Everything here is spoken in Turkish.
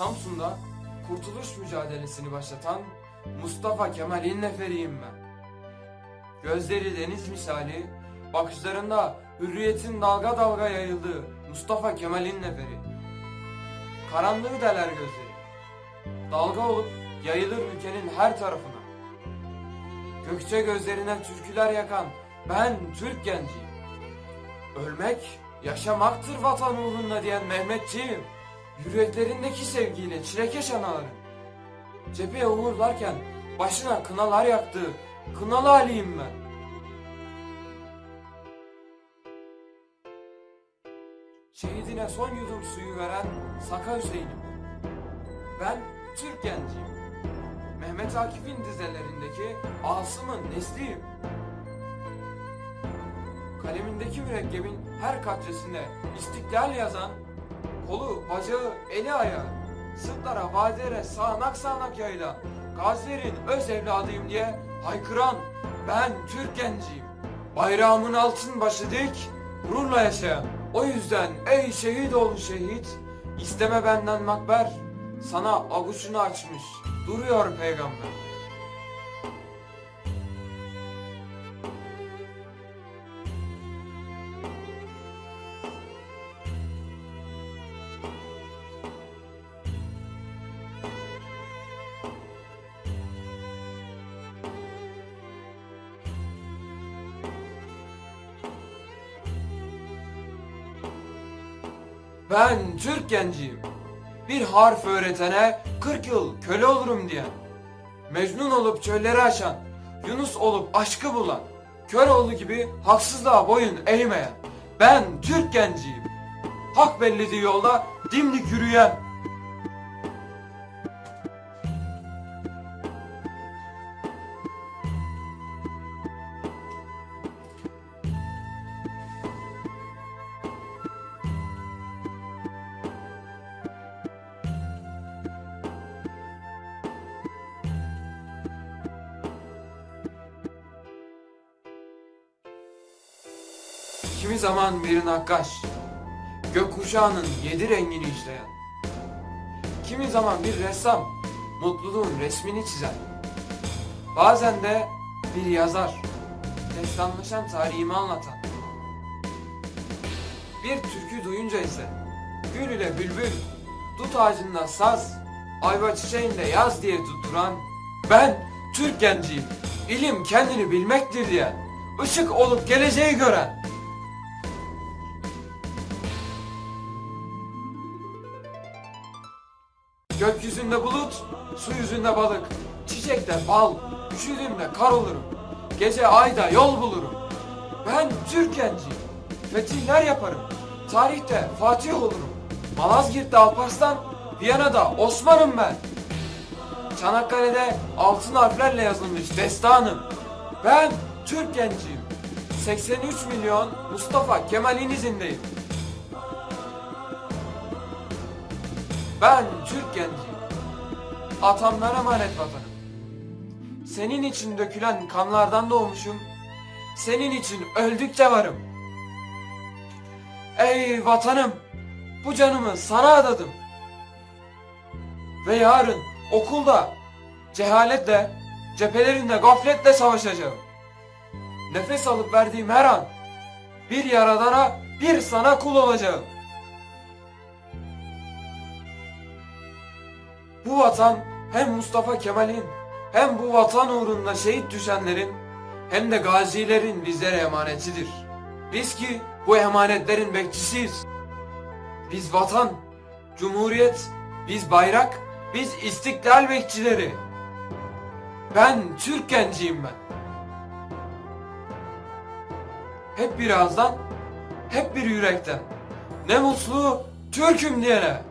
Samsun'da kurtuluş mücadelesini başlatan Mustafa Kemal'in neferiyim ben. Gözleri deniz misali, bakışlarında hürriyetin dalga dalga yayıldığı Mustafa Kemal'in neferi. Karanlığı deler gözleri. Dalga olup yayılır ülkenin her tarafına. Gökçe gözlerine türküler yakan ben Türk genciyim. Ölmek yaşamaktır vatan uğruna diyen Mehmetçiyim. Yüreklerindeki sevgiyle çilekeş anaların. Cepheye uğurlarken başına kınalar yaktı. Kınalı Ali'yim ben. Şehidine son yudum suyu veren Saka Hüseyin'im. Ben Türk genciyim. Mehmet Akif'in dizelerindeki Asım'ın nesliyim. Kalemindeki mürekkebin her katresinde istiklal yazan, kolu, bacağı, eli ayağı, sırtlara, vadilere sağanak sağanak yayılan, gazilerin öz evladıyım diye haykıran ben Türk genciyim. Bayrağımın altın başı dik, gururla yaşayan. O yüzden ey şehit oğlu şehit, isteme benden makber, sana avuçunu açmış, duruyor peygamber. Ben Türk genciyim. Bir harf öğretene 40 yıl köle olurum diyen. Mecnun olup çölleri aşan, Yunus olup aşkı bulan, Köroğlu gibi haksızlığa boyun eğmeyen. Ben Türk genciyim. Hak bellediği yolda dimdik yürüyen. Kimi zaman bir nakkaş, gökkuşağının yedi rengini işleyen. Kimi zaman bir ressam, mutluluğun resmini çizen. Bazen de bir yazar, destanlaşan tarihimi anlatan. Bir türkü duyunca ise gül ile bülbül, dut ağacında saz, ayva çiçeğinde yaz diye tutturan ben Türk genciyim. İlim kendini bilmektir diyen, ışık olup geleceği gören. Gökyüzünde bulut, su yüzünde balık, çiçekte bal, üşüdüğümde kar olurum. Gece ayda yol bulurum. Ben Türk genciyim. Fetihler yaparım. Tarihte Fatih olurum. Malazgirt'te Alparslan, Viyana'da Osman'ım ben. Çanakkale'de altın harflerle yazılmış destanım. Ben Türk genciyim. 83 milyon Mustafa Kemal'in izindeyim. Ben Türk genciyim. Atamlara emanet vatanım. Senin için dökülen kanlardan doğmuşum. Senin için öldükçe varım. Ey vatanım, bu canımı sana adadım. Ve yarın okulda cehaletle, cephelerinde gafletle savaşacağım. Nefes alıp verdiğim her an bir yaradana, bir sana kul olacağım. Bu vatan hem Mustafa Kemal'in hem bu vatan uğrunda şehit düşenlerin hem de gazilerin bizlere emanetidir. Biz ki bu emanetlerin bekçisiyiz. Biz vatan, cumhuriyet, biz bayrak, biz istiklal bekçileri. Ben Türk genciyim ben. Hep bir ağızdan, hep bir yürekten. Ne mutlu Türk'üm diyene.